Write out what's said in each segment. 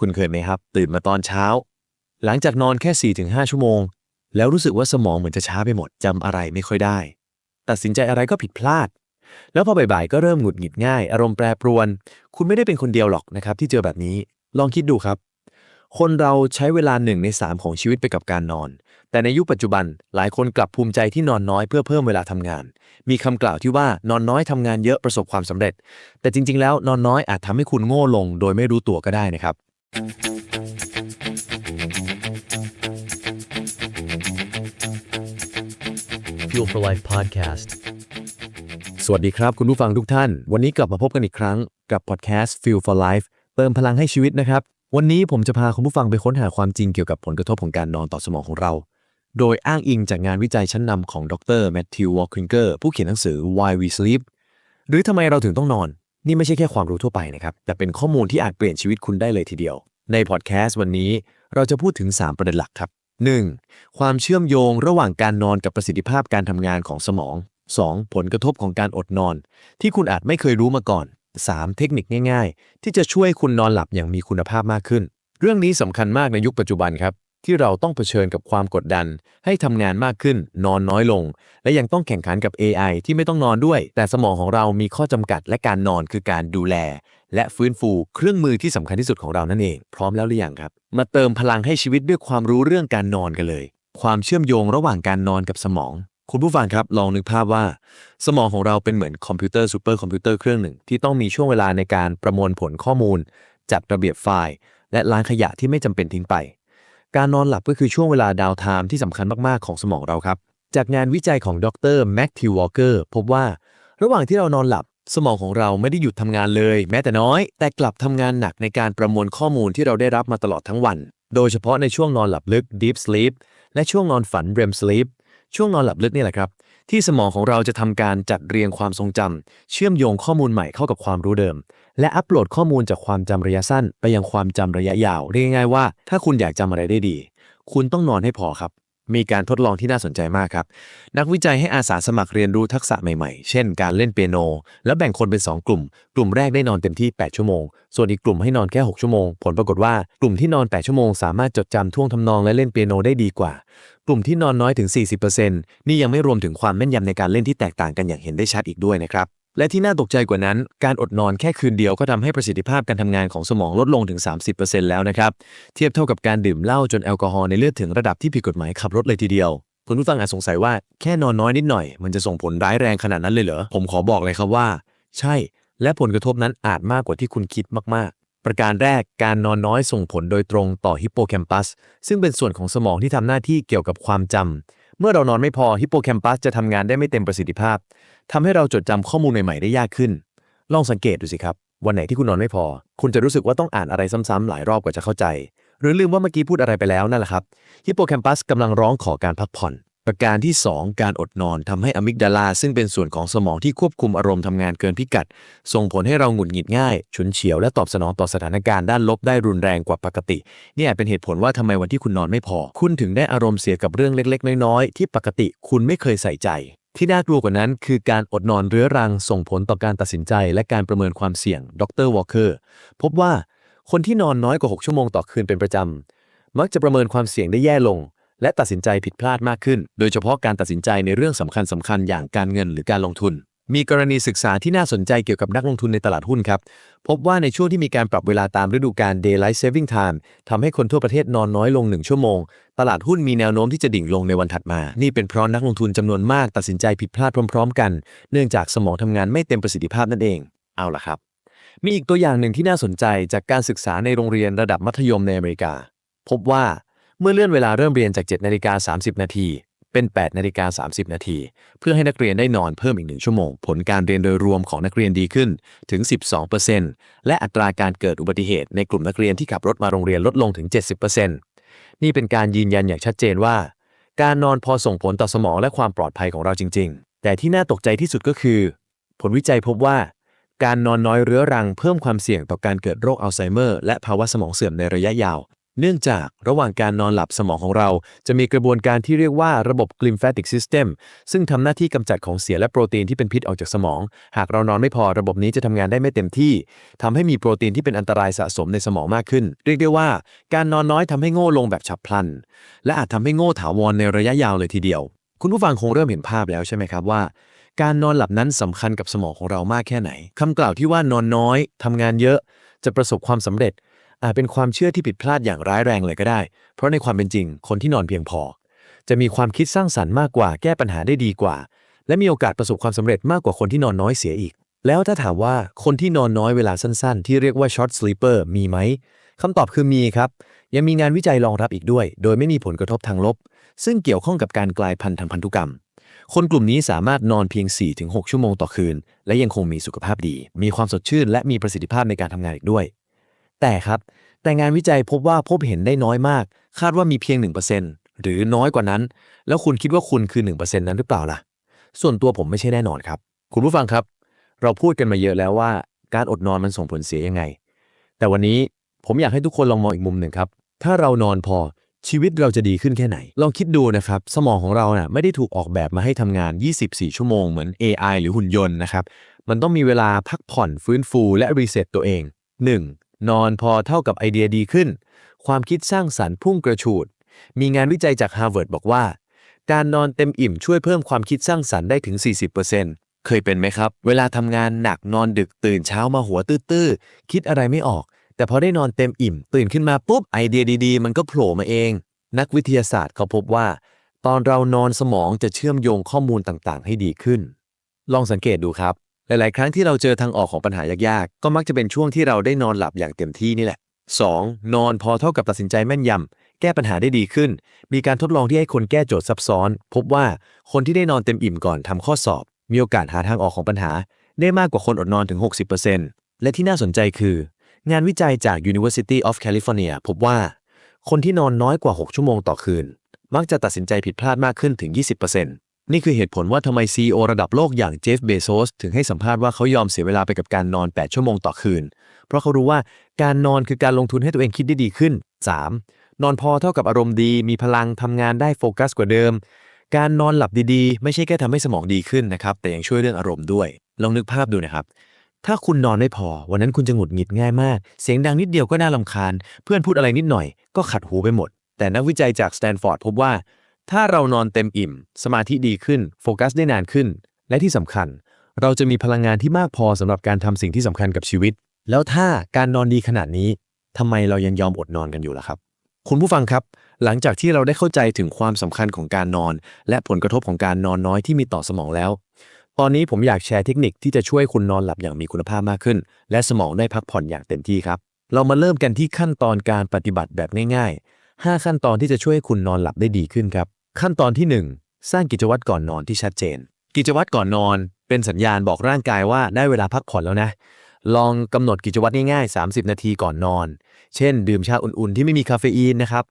คุณเคยไหมครับ ตื่นมาตอนเช้า หลังจากนอนแค่ 4-5 ชั่วโมง แล้วรู้สึกว่าสมองเหมือนจะช้าไปหมดจำอะไรไม่ค่อยได้ ตัดสินใจอะไรก็ผิดพลาด แล้วพอบ่ายๆก็เริ่มหงุดหงิดง่าย อารมณ์แปรปรวน คุณไม่ได้เป็นคนเดียวหรอกนะครับ ที่เจอแบบนี้ลองคิดดูครับ คนเราใช้เวลาหนึ่งในสามของชีวิตไปกับการนอน แต่ในยุคปัจจุบันหลายคนกลับภูมิใจที่นอนน้อยเพื่อเพิ่มเวลาทำงาน มีคำกล่าวที่ว่านอนน้อยทำงานเยอะประสบความสำเร็จ แต่จริง ๆ แล้วนอนน้อยอาจทำให้คุณโง่ลง โดยไม่รู้ตัวก็ได้นะครับ Fuel for Life podcast. สวัสดีครับคุณผู้ฟังทุกท่าน วันนี้กลับมาพบกันอีกครั้งกับพอดแคสต์ Feel for Life เติมพลังให้ชีวิตนะครับ วันนี้ผมจะพาคุณผู้ฟังไปค้นหาความจริงเกี่ยวกับผลกระทบของการนอนต่อสมองของเรา โดยอ้างอิงจากงานวิจัยชั้นนำของดรแมทธิววอลคิงเกอร์ผู้เขียนหนังสือ Why We Sleep หรือทำไมเราถึงต้องนอน นี่ไม่ใช่แค่ความรู้ทั่วไปนะครับ แต่เป็นข้อมูลที่อาจเปลี่ยนชีวิตคุณได้เลยทีเดียว ในพอดแคสต์วันนี้เราจะพูดถึง 3 ประเด็นหลักครับ 1. ความเชื่อมโยงระหว่างการนอนกับประสิทธิภาพการทำงานของสมอง 2. ผลกระทบของการอดนอน ที่คุณอาจไม่เคยรู้มาก่อน 3. เทคนิคง่าย ๆ ที่จะช่วยคุณนอนหลับอย่างมีคุณภาพมากขึ้น เรื่องนี้สำคัญมากในยุคปัจจุบันครับ ที่เราต้องเผชิญกับความกดดัน ให้ทำงานมากขึ้น นอนน้อยลง และยังต้องแข่งขันกับ AI ที่ไม่ต้องนอนด้วย แต่สมองของเรามีข้อจำกัดและการนอนคือการดูแล และฟื้นฟูเครื่องมือที่สำคัญที่สุดของเรานั่นเอง พร้อมแล้วหรือยังครับ มาเติมพลังให้ชีวิตด้วยความรู้เรื่องการนอนกันเลย ความเชื่อมโยงระหว่างการนอนกับสมอง คุณผู้ฟังครับ ลองนึกภาพว่า สมองของเราเป็นเหมือนคอมพิวเตอร์ซูเปอร์คอมพิวเตอร์เครื่องหนึ่งที่ต้องมีช่วงเวลาในการประมวลผลข้อมูล จัดระเบียบไฟล์ และล้างขยะที่ไม่จำเป็นทิ้งไป การนอนหลับก็คือช่วงเวลาดาวไทม์ที่สำคัญมากๆของสมองเราครับ จากงานวิจัยของดรแม็กทิววอลเกอร์พบว่า ระหว่างที่เรานอนหลับ สมองของเราไม่ได้หยุดทำงานเลย แม้แต่น้อย แต่กลับทำงานหนักในการประมวลข้อมูลที่เราได้รับมาตลอดทั้งวัน โดยเฉพาะในช่วงนอนหลับลึก deep sleep และช่วงนอนฝัน REM sleep ช่วงนอนหลับลึกนี่แหละครับ ที่สมองของเราจะทำการจัดเรียงความทรงจำเชื่อมโยงข้อมูลใหม่เข้ากับความรู้เดิม และอัปโหลดข้อมูลจากความจำระยะสั้น ไปยังความจำระยะยาว เรียกง่ายๆว่า ถ้าคุณอยากจำอะไรได้ดี คุณต้องนอนให้พอครับ มีการทดลองที่น่าสนใจมากครับ นักวิจัยให้อาสาสมัครเรียนรู้ทักษะใหม่ๆ เช่น การเล่นเปียโน แล้วแบ่งคนเป็น 2 กลุ่ม กลุ่มแรกได้นอนเต็มที่ 8 ชั่วโมง ส่วนอีกกลุ่มให้นอนแค่ 6 ชั่วโมง ผลปรากฏว่ากลุ่มที่นอน 8 ชั่วโมง สามารถจดจำท่วงทำนองและเล่นเปียโนได้ดีกว่า กลุ่มที่นอนน้อยถึง 40%นี่ยังไม่รวมถึงความแม่นยำในการเล่นที่แตกต่างกันอย่างเห็นได้ชัดอีกด้วยนะครับ และที่น่าตกใจกว่านั้น การอดนอนแค่คืนเดียวก็ทำให้ประสิทธิภาพการทำงานของสมองลดลงถึง 30%แล้วนะครับ เทียบเท่ากับการดื่มเหล้าจนแอลกอฮอล์ในเลือดถึงระดับที่ผิดกฎหมายขับรถเลยทีเดียวคุณผู้ฟังอาจสงสัยว่าแค่นอนน้อยนิดหน่อย มันจะส่งผลร้ายแรงขนาดนั้นเลยเหรอ ผมขอบอกเลยครับว่า ใช่ และผลกระทบนั้นอาจมากกว่าที่คุณคิดมาก ๆ ประการแรกการนอนน้อยส่งผลโดยตรงต่อฮิปโปแคมปัสซึ่งเป็นส่วนของสมองที่ทำหน้าที่เกี่ยวกับความจำ เมื่อเรานอนไม่พอฮิปโปแคมปัสจะทำงานได้ไม่เต็มประสิทธิภาพทำให้เราจดจำข้อมูลใหม่ๆได้ยากขึ้น ลองสังเกตดูสิครับ วันไหนที่คุณนอนไม่พอ คุณจะรู้สึกว่าต้องอ่านอะไรซ้ำๆหลายรอบกว่าจะเข้าใจ หรือลืมว่าเมื่อกี้พูดอะไรไปแล้วนั่นแหละครับฮิปโปแคมปัสกำลังร้องขอการพักผ่อน ประการที่ 2 การอดนอนทำให้อะมิกดาลาซึ่งเป็นส่วนของสมองที่ควบคุมอารมณ์ทำงานเกินพิกัด ส่งผลให้เราหงุดหงิดง่าย ฉุนเฉียวและตอบสนองต่อสถานการณ์ด้านลบได้รุนแรงกว่าปกติ นี่อาจเป็นเหตุผลว่าทำไมวันที่คุณนอนไม่พอ คุณถึงได้อารมณ์เสียกับเรื่องเล็ก ๆ น้อย ๆ ที่ปกติคุณไม่เคยใส่ใจ ที่น่ากลัวกว่านั้นคือการอดนอนเรื้อรัง ส่งผลต่อการตัดสินใจ และการประเมินความเสี่ยง ดรวอลเกอร์พบว่าคนที่นอนน้อยกว่า 6 ชั่วโมงต่อคืนเป็นประจำมักจะประเมินความเสี่ยงได้แย่ลง และตัดสินใจผิดพลาดมากขึ้น โดยเฉพาะการตัดสินใจในเรื่องสำคัญสำคัญอย่างการเงินหรือการลงทุน มีกรณีศึกษาที่น่าสนใจเกี่ยวกับนักลงทุนในตลาดหุ้นครับ พบว่าในช่วงที่มีการปรับเวลาตามฤดูกาล Daylight Saving Time ทำให้คนทั่วประเทศนอนน้อยลง 1 ชั่วโมง ตลาดหุ้นมีแนวโน้มที่จะดิ่งลงในวันถัดมา นี่เป็นเพราะนักลงทุนจำนวนมากตัดสินใจผิดพลาดพร้อม ๆ กัน เนื่องจากสมองทำงานไม่เต็มประสิทธิภาพนั่นเอง เอาล่ะครับ มีอีกตัวอย่างหนึ่งที่น่าสนใจจากการศึกษาในโรงเรียนระดับมัธยมในอเมริกา พบว่า เมื่อเลื่อนเวลาเริ่มเรียนจาก7นาฬิกา30 นาทีเป็น8นาฬิกา30 นาที เพื่อให้นักเรียนได้นอนเพิ่มอีกหนึ่งชั่วโมง ผลการเรียนโดยรวมของนักเรียนดีขึ้นถึง 12%และอัตราการเกิดอุบัติเหตุในกลุ่มนักเรียนที่ขับรถมาโรงเรียนลดลงถึง 70%นี่เป็นการยืนยันอย่างชัดเจนว่า การนอนพอส่งผลต่อสมองและความปลอดภัยของเราจริง ๆ แต่ที่น่าตกใจที่สุดก็คือ ผลวิจัยพบว่า การนอนน้อยเรื้อรังเพิ่มความเสี่ยงต่อการเกิดโรคอัลไซเมอร์และภาวะสมองเสื่อมในระยะยาว เนื่องจากระหว่างการนอนหลับสมองของเรา จะมีกระบวนการที่เรียกว่าระบบ glymphatic system ซึ่งทำหน้าที่กำจัดของเสียและโปรตีนที่เป็นพิษออกจากสมอง หากเรานอนไม่พอระบบนี้จะทำงานได้ไม่เต็มที่ทำให้มีโปรตีนที่เป็นอันตรายสะสมในสมองมากขึ้น เรียกได้ว่า การนอนน้อยทำให้โง่ลงแบบฉับพลัน และอาจทำให้โง่ถาวรในระยะยาวเลยทีเดียว คุณผู้ฟังคงเริ่มเห็นภาพแล้วใช่ไหมครับว่าการนอนหลับนั้นสำคัญกับสมองของเรามากแค่ไหนคำกล่าวที่ว่านอนน้อยทำงานเยอะ จะประสบความสำเร็จ อาจเป็นความเชื่อที่ผิดพลาดอย่างร้ายแรงเลยก็ได้ เพราะในความเป็นจริง คนที่นอนเพียงพอ จะมีความคิดสร้างสรรค์มากกว่าแก้ปัญหาได้ดีกว่า และมีโอกาสประสบความสำเร็จมากกว่าคนที่นอนน้อยเสียอีก แล้วถ้าถามว่าคนที่นอนน้อยเวลาสั้นๆ ที่เรียกว่า short sleeper มีไหมคำตอบคือมีครับ ยังมีงานวิจัยรองรับอีกด้วย โดยไม่มีผลกระทบทางลบ ซึ่งเกี่ยวข้องกับการกลายพันธุ์ทางพันธุกรรม คนกลุ่มนี้สามารถนอนเพียง 4-6 ชั่วโมงต่อคืน และยังคงมีสุขภาพดี มีความสดชื่น และมีประสิทธิภาพในการทำงานอีกด้วย แต่ครับ แต่งานวิจัยพบว่าพบเห็นได้น้อยมาก คาดว่ามีเพียง 1%หรือน้อยกว่านั้น แล้วคุณคิดว่าคุณคือ 1%นั้นหรือเปล่าล่ะ ส่วนตัวผมไม่ใช่แน่นอนครับ คุณผู้ฟังครับ เราพูดกันมาเยอะแล้วว่า การอดนอนมันส่งผลเสียยังไง แต่วันนี้ผมอยากให้ทุกคนลองมองอีกมุมหนึ่งครับ ถ้าเรานอนพอชีวิตเราจะดีขึ้นแค่ไหน ลองคิดดูนะครับ สมองของเราน่ะไม่ได้ถูกออกแบบมาให้ทำงาน 24 ชั่วโมงเหมือน AI หรือหุ่นยนต์นะครับ มันต้องมีเวลาพักผ่อนฟื้นฟูและรีเซ็ตตัวเอง 1. นอนพอเท่ากับไอเดียดีขึ้น ความคิดสร้างสรรค์พุ่งกระฉูด มีงานวิจัยจาก Harvard บอกว่า การนอนเต็มอิ่มช่วยเพิ่มความคิดสร้างสรรค์ได้ถึง 40%เคยเป็นไหมครับ เวลาทำงานหนักนอนดึกตื่นเช้ามาหัวตื้อๆ คิดอะไรไม่ออก แต่พอได้นอนเต็มอิ่ม ตื่นขึ้นมาปุ๊บไอเดียดีๆ มันก็โผล่มาเอง นักวิทยาศาสตร์เขาพบว่า ตอนเรานอนสมองจะเชื่อมโยงข้อมูลต่างๆ ให้ดีขึ้น ลองสังเกตดูครับ หลาย ๆ ครั้งที่เราเจอทางออกของปัญหายาก ๆ ก็มักจะเป็นช่วงที่เราได้นอนหลับอย่างเต็มที่นี่แหละ 2. นอนพอเท่ากับตัดสินใจแม่นยำ แก้ปัญหาได้ดีขึ้น มีการทดลองที่ให้คนแก้โจทย์ซับซ้อน พบว่าคนที่ได้นอนเต็มอิ่มก่อนทำข้อสอบ มีโอกาสหาทางออกของปัญหา ได้มากกว่าคนอดนอนถึง 60%และที่น่าสนใจคือ งานวิจัยจาก University of California พบว่า คนที่นอนน้อยกว่า 6 ชั่วโมงต่อคืน มักจะตัดสินใจผิดพลาดมากขึ้นถึง 20% นี่คือเหตุผลว่าทำไม CEO ระดับโลกอย่างเจฟเบโซสถึงให้สัมภาษณ์ว่าเขายอมเสียเวลาไปกับการนอน 8 ชั่วโมงต่อคืน เพราะเขารู้ว่าการนอนคือการลงทุนให้ตัวเองคิดได้ดีขึ้น 3. นอนพอเท่ากับอารมณ์ดี มีพลังทำงานได้โฟกัสกว่าเดิม การนอนหลับดีๆ ไม่ใช่แค่ทำให้สมองดีขึ้นนะครับ แต่ยังช่วยเรื่องอารมณ์ด้วย ลองนึกภาพดูนะครับถ้าคุณนอนไม่พอ วันนั้นคุณจะหงุดหงิดง่ายมาก เสียงดังนิดเดียวก็น่าลำคาญ เพื่อนพูดอะไรนิดหน่อย ก็ขัดหูไปหมด แต่นักวิจัยจากสแตนฟอร์ดพบว่า ถ้าเรานอนเต็มอิ่ม สมาธิดีขึ้น โฟกัสได้นานขึ้น และที่สำคัญ เราจะมีพลังงานที่มากพอสำหรับการทำสิ่งที่สำคัญกับชีวิต แล้วถ้าการนอนดีขนาดนี้ทำไมเรายังยอมอดนอนกันอยู่ล่ะครับ คุณผู้ฟังครับ หลังจากที่เราได้เข้าใจถึงความสำคัญของการนอน และผลกระทบของการนอนน้อยที่มีต่อสมองแล้ว ตอนนี้ผมอยากแชร์เทคนิคที่จะช่วยคุณนอนหลับอย่างมีคุณภาพมากขึ้น และสมองได้พักผ่อนอย่างเต็มที่ครับ เรามาเริ่มกันที่ขั้นตอนการปฏิบัติแบบง่ายๆ 5 ขั้นตอนที่จะช่วยคุณนอนหลับได้ดีขึ้นครับ ขั้นตอนที่ 1 สร้างกิจวัตรก่อนนอนที่ชัดเจน กิจวัตรก่อนนอน เป็นสัญญาณบอกร่างกายว่าได้เวลาพักผ่อนแล้วนะ ลองกำหนดกิจวัตรง่ายๆ 30 นาทีก่อนนอน เช่น ดื่มชาอุ่นๆ ที่ไม่มีคาเฟอีนนะครับ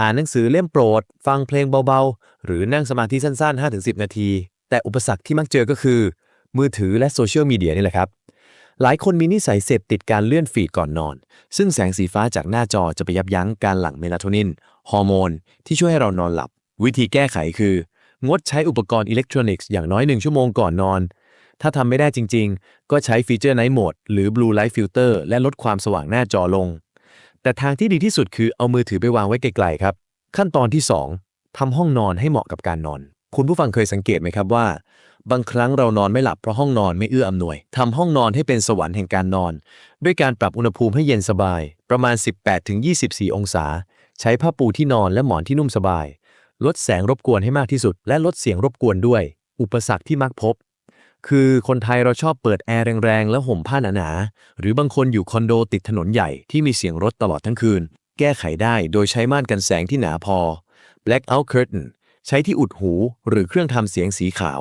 อ่านหนังสือเล่มโปรด ฟังเพลงเบาๆ หรือนั่งสมาธิสั้นๆ 5-10 นาที แต่อุปสรรคที่มักเจอก็คือ มือถือและโซเชียลมีเดียนี่แหละครับหลายคนมีนิสัยเสพติดการเลื่อนฟีดก่อนนอน ซึ่งแสงสีฟ้าจากหน้าจอจะไปยับยั้งการหลั่งเมลาโทนิน ฮอร์โมน ที่ช่วยให้เรานอนหลับ วิธีแก้ไขคือ งดใช้อุปกรณ์อิเล็กทรอนิกส์อย่างน้อย 1 ชั่วโมงก่อนนอน ถ้าทำไม่ได้จริง ๆ ก็ใช้ฟีเจอร์ Night Mode หรือ Blue Light Filter และลดความสว่างหน้าจอลง แต่ทางที่ดีที่สุดคือเอามือถือไปวางไว้ไกลๆครับ ขั้นตอนที่ 2ทำห้องนอนให้เหมาะกับการนอน คุณผู้ฟังเคยสังเกตไหมครับว่า บางครั้งเรานอนไม่หลับเพราะห้องนอนไม่เอื้ออำนวยทำห้องนอนให้เป็นสวรรค์แห่งการนอน ด้วยการปรับอุณหภูมิให้เย็นสบาย ประมาณ 18-24 องศา ใช้ผ้าปูที่นอนและหมอนที่นุ่มสบาย ลดแสงรบกวนให้มากที่สุด และลดเสียงรบกวนด้วย อุปสรรคที่มักพบ คือคนไทยเราชอบเปิดแอร์แรงๆ แล้วห่มผ้าหนาๆ หรือบางคนอยู่คอนโดติดถนนใหญ่ที่มีเสียงรถตลอดทั้งคืน แก้ไขได้โดยใช้ม่านกันแสงที่หนาพอ blackout curtain ใช้ที่อุดหูหรือเครื่องทำเสียงสีขาว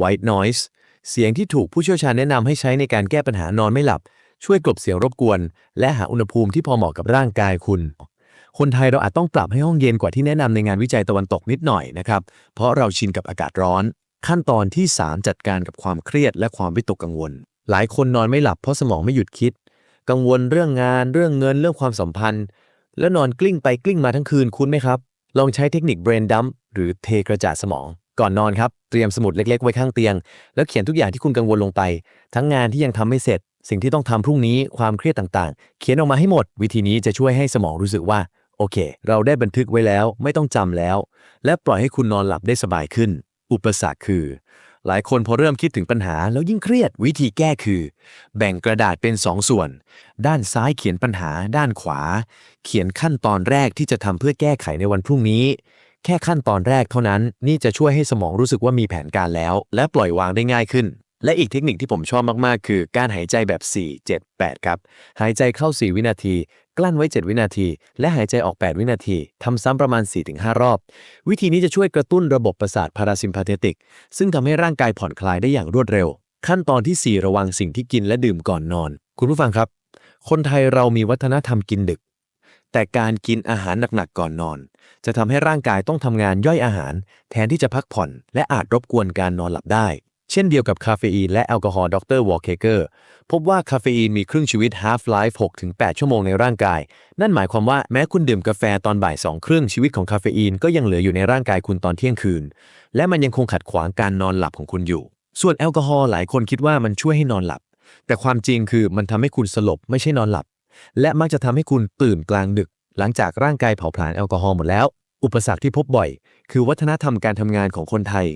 white noise เสียงที่ถูกผู้เชี่ยวชาญแนะนำให้ใช้ในการแก้ปัญหานอนไม่หลับ ช่วยกลบเสียงรบกวน และหาอุณหภูมิที่พอเหมาะกับร่างกายคุณ คนไทยเราอาจต้องปรับให้ห้องเย็นกว่าที่แนะนำในงานวิจัยตะวันตกนิดหน่อยนะครับ เพราะเราชินกับอากาศร้อน ขั้นตอนที่ 3 จัดการกับความเครียดและความวิตกกังวล หลายคนนอนไม่หลับเพราะสมองไม่หยุดคิด กังวลเรื่องงาน เรื่องเงิน เรื่องความสัมพันธ์ แล้วนอนกลิ้งไปกลิ้งมาทั้งคืนคุ้นไหมครับ ลองใช้เทคนิค brain dump หรือเทกระจาดสมอง ก่อนนอนครับเตรียมสมุดเล็ก ๆ ไว้ข้างเตียง แล้วเขียนทุกอย่างที่คุณกังวลลงไป ทั้งงานที่ยังทำไม่เสร็จสิ่งที่ต้องทำพรุ่งนี้ความเครียดต่างๆ เขียนออกมาให้หมด วิธีนี้จะช่วยให้สมองรู้สึกว่า โอเค เราได้บันทึกไว้แล้วไม่ต้องจำแล้ว และปล่อยให้คุณนอนหลับได้สบายขึ้น อุปสรรคคือ หลายคนพอเริ่มคิดถึงปัญหาแล้วยิ่งเครียดวิธีแก้คือ แบ่งกระดาษเป็นสองส่วน ด้านซ้ายเขียนปัญหา ด้านขวา เขียนขั้นตอนแรกที่จะทำเพื่อแก้ไขในวันพรุ่งนี้ แค่ขั้นตอนแรกเท่านั้น นี่จะช่วยให้สมองรู้สึกว่ามีแผนการแล้ว และปล่อยวางได้ง่ายขึ้น และอีกเทคนิคที่ผมชอบมาก ๆ คือการหายใจแบบ 4 7 8 ครับ หายใจเข้า 4 วินาที กลั้นไว้ 7 วินาที และหายใจออก 8 วินาที ทำซ้ำประมาณ 4-5 รอบ วิธีนี้จะช่วยกระตุ้นระบบประสาทพาราซิมพาเทติก ซึ่งทำให้ร่างกายผ่อนคลายได้อย่างรวดเร็ว ขั้นตอนที่ 4 ระวังสิ่งที่กินและดื่มก่อนนอน คุณผู้ฟังครับ คนไทยเรามีวัฒนธรรมกินดึก แต่การกินอาหารหนักๆก่อนนอน จะทำให้ร่างกายต้องทำงานย่อยอาหาร แทนที่จะพักผ่อน และอาจรบกวนการนอนหลับได้ เช่นเดียวกับคาเฟอีนและแอลกอฮอล์ดรวอลเคเกอร์พบว่าคาเฟอีนมีครึ่งชีวิต half life 6-8 ชั่วโมงในร่างกาย นั่นหมายความว่าแม้คุณดื่มกาแฟตอนบ่ายสองครึ่งชีวิตของคาเฟอีนก็ยังเหลืออยู่ในร่างกายคุณตอนเที่ยงคืน และมันยังคงขัดขวางการนอนหลับของคุณอยู่ ส่วนแอลกอฮอล์หลายคนคิดว่ามันช่วยให้นอนหลับ แต่ความจริงคือมันทำให้คุณสลบไม่ใช่นอนหลับ และมักจะทำให้คุณตื่นกลางดึก หลังจากร่างกายเผาผลาญแอลกอฮอล์หมดแล้ว อุปสรรคที่พบบ่อย คือวัฒนธรรมการทำงานของคนไทย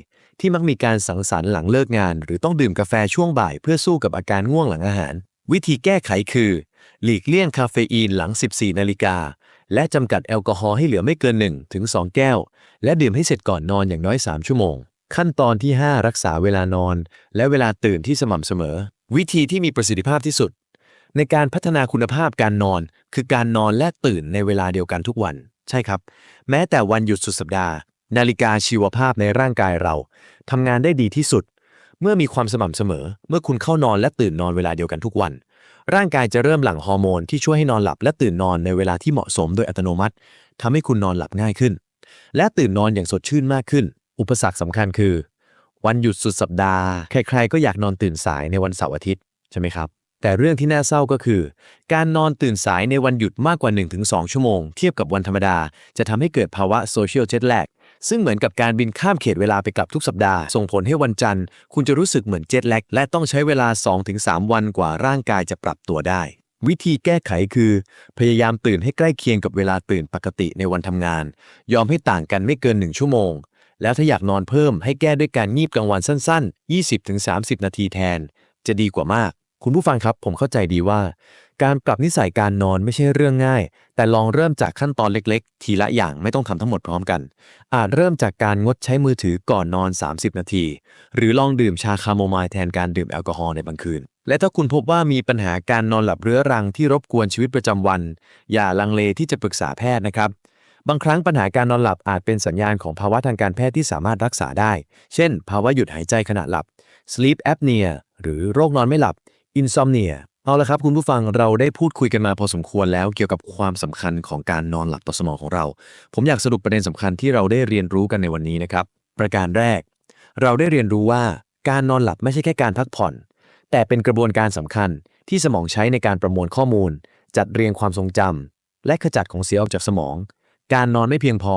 ที่มักมีการสังสรรค์หลังเลิกงาน หรือต้องดื่มกาแฟช่วงบ่ายเพื่อสู้กับอาการง่วงหลังอาหาร วิธีแก้ไขคือ หลีกเลี่ยงคาเฟอีนหลัง 14 นาฬิกา และจำกัดแอลกอฮอล์ให้เหลือไม่เกิน1ถึง2แก้ว และดื่มให้เสร็จก่อนนอนอย่างน้อย 3 ชั่วโมง ขั้นตอนที่ 5 รักษาเวลานอน และเวลาตื่นที่สม่ำเสมอ วิธีที่มีประสิทธิภาพที่สุด ในการพัฒนาคุณภาพการนอน คือการนอนและตื่นในเวลาเดียวกันทุกวัน ใช่ครับ แม้แต่วันหยุดสุดสัปดาห์ นาฬิกาชีวภาพในร่างกายเราทำงานได้ดีที่สุด เมื่อมีความสม่ำเสมอ เมื่อคุณเข้านอนและตื่นนอนเวลาเดียวกันทุกวัน ร่างกายจะเริ่มหลั่งฮอร์โมนที่ช่วยให้นอนหลับและตื่นนอนในเวลาที่เหมาะสมโดยอัตโนมัติทำให้คุณนอนหลับง่ายขึ้น และตื่นนอนอย่างสดชื่นมากขึ้น อุปสรรคสำคัญคือ วันหยุดสุดสัปดาห์ ใครๆ ก็อยากนอนตื่นสายในวันเสาร์อาทิตย์ใช่ไหมครับแต่เรื่องที่น่าเศร้าก็คือ การนอนตื่นสายในวันหยุดมากกว่า 1-2 ชั่วโมง เทียบกับวันธรรมดา จะทำให้เกิดภาวะโซเชียลเจ็ตแลก ซึ่งเหมือนกับการบินข้ามเขตเวลาไปกลับทุกสัปดาห์ ส่งผลให้วันจันทร์ คุณจะรู้สึกเหมือนเจ็ตแลกและต้องใช้เวลา 2-3 วันกว่าร่างกายจะปรับตัวได้ วิธีแก้ไขคือ พยายามตื่นให้ใกล้เคียงกับเวลาตื่นปกติในวันทำงาน ยอมให้ต่างกันไม่เกิน 1 ชั่วโมง แล้วถ้าอยากนอนเพิ่มให้แก้ด้วยการงีบกลางวันสั้น ๆ 20-30 นาทีแทน จะดีกว่ามาก คุณผู้ฟังครับผมเข้าใจดีว่า การปรับนิสัยการนอนไม่ใช่เรื่องง่าย แต่ลองเริ่มจากขั้นตอนเล็กๆ ทีละอย่างไม่ต้องทำทั้งหมดพร้อมกัน อาจเริ่มจากการงดใช้มือถือก่อนนอน 30 นาที หรือลองดื่มชาคาโมไมล์แทนการดื่มแอลกอฮอล์ในบางคืน และถ้าคุณพบว่ามีปัญหาการนอนหลับเรื้อรังที่รบกวนชีวิตประจำวัน อย่าลังเลที่จะปรึกษาแพทย์นะครับบางครั้งปัญหาการนอนหลับอาจเป็นสัญญาณของภาวะทางการแพทย์ที่สามารถรักษาได้ เช่น ภาวะหยุดหายใจขณะหลับ sleep apnea หรือโรคนอนไม่หลับ insomnia เอาละครับคุณผู้ฟังเราได้พูดคุยกันมาพอสมควรแล้วเกี่ยวกับความสำคัญของการนอนหลับต่อสมองของเรา ผมอยากสรุปประเด็นสำคัญที่เราได้เรียนรู้กันในวันนี้นะครับ ประการแรก เราได้เรียนรู้ว่าการนอนหลับไม่ใช่แค่การพักผ่อน แต่เป็นกระบวนการสำคัญที่สมองใช้ในการประมวลข้อมูล จัดเรียงความทรงจำและขจัดของเสียออกจากสมอง การนอนไม่เพียงพอ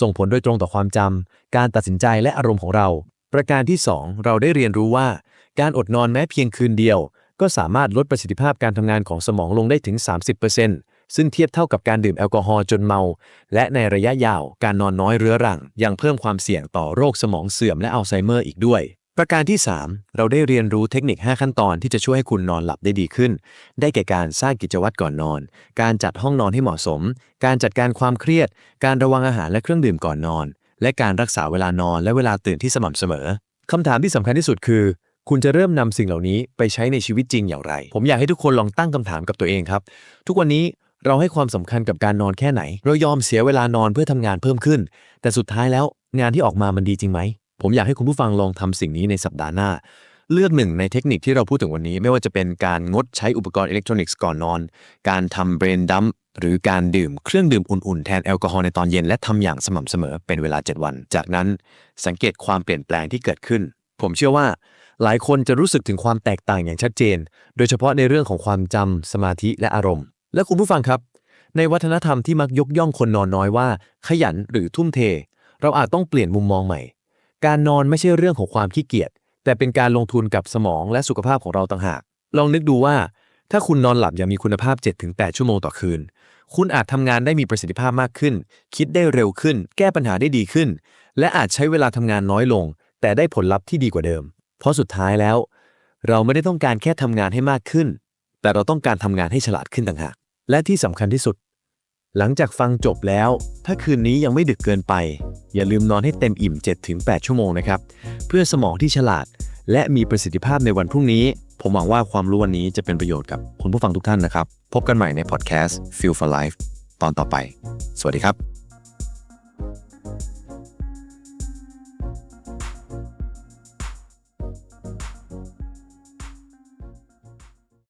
ส่งผลโดยตรงต่อความจำการตัดสินใจและอารมณ์ของเรา ประการที่ 2 เราได้เรียนรู้ว่า การอดนอนแม้เพียงคืนเดียว ก็สามารถลดประสิทธิภาพการทำงานของสมองลงได้ถึง 30%ซึ่งเทียบเท่ากับการดื่มแอลกอฮอล์จนเมา และในระยะยาวการนอนน้อยเรื้อรัง ยังเพิ่มความเสี่ยงต่อโรคสมองเสื่อมและอัลไซเมอร์อีกด้วย ประการที่ 3 เราได้เรียนรู้เทคนิค 5 ขั้นตอนที่จะช่วยให้คุณนอนหลับได้ดีขึ้น ได้แก่การสร้างกิจวัตรก่อนนอน การจัดห้องนอนให้เหมาะสม การจัดการความเครียด การระวังอาหารและเครื่องดื่มก่อนนอน และการรักษาเวลานอนและเวลาตื่นที่สม่ำเสมอคำถามที่สำคัญที่สุดคือ คุณจะเริ่มนำสิ่งเหล่านี้ไปใช้ในชีวิตจริงอย่างไร ผมอยากให้ทุกคนลองตั้งคำถามกับตัวเองครับ ทุกวันนี้เราให้ความสำคัญกับการนอนแค่ไหน เรายอมเสียเวลานอนเพื่อทำงานเพิ่มขึ้น แต่สุดท้ายแล้วงานที่ออกมามันดีจริงไหม ผมอยากให้คุณผู้ฟังลองทำสิ่งนี้ในสัปดาห์หน้า เลือกหนึ่งในเทคนิคที่เราพูดถึงวันนี้ ไม่ว่าจะเป็นการงดใช้อุปกรณ์อิเล็กทรอนิกส์ก่อนนอน การทำเบรนดัมหรือการดื่มเครื่องดื่มอุ่นๆ แทนแอลกอฮอล์ในตอนเย็นและทำอย่างสม่ำเสมอเป็นเวลา 7 วัน จากนั้นสังเกตความเปลี่ยนแปลงที่เกิดขึ้น ผมเชื่อว่า หลายคนจะรู้สึกถึงความแตกต่างอย่างชัดเจน โดยเฉพาะในเรื่องของความจำสมาธิและอารมณ์ และคุณผู้ฟังครับ ในวัฒนธรรมที่มักยกย่องคนนอนน้อยว่า ขยันหรือทุ่มเท เราอาจต้องเปลี่ยนมุมมองใหม่ การนอนไม่ใช่เรื่องของความขี้เกียจ แต่เป็นการลงทุนกับสมองและสุขภาพของเราต่างหาก ลองนึกดูว่า ถ้าคุณนอนหลับอย่างมีคุณภาพ 7-8 ชั่วโมงต่อคืน คุณอาจทำงานได้มีประสิทธิภาพมากขึ้น คิดได้เร็วขึ้น แก้ปัญหาได้ดีขึ้น และอาจใช้เวลาทำงานน้อยลง แต่ได้ผลลัพธ์ที่ดีกว่าเดิม เพราะสุดท้ายแล้ว เราไม่ได้ต้องการแค่ทำงานให้มากขึ้น แต่เราต้องการทำงานให้ฉลาดขึ้นต่างหาก และที่สำคัญที่สุด หลังจากฟังจบแล้ว ถ้าคืนนี้ยังไม่ดึกเกินไป อย่าลืมนอนให้เต็มอิ่ม 7-8 ชั่วโมงนะครับ เพื่อสมองที่ฉลาด และมีประสิทธิภาพในวันพรุ่งนี้ ผมหวังว่าความรู้วันนี้จะเป็นประโยชน์กับคุณผู้ฟังทุกท่านนะครับ พบกันใหม่ในพอดแคสต์ Feel for Life ตอนต่อไป สวัสดีครับ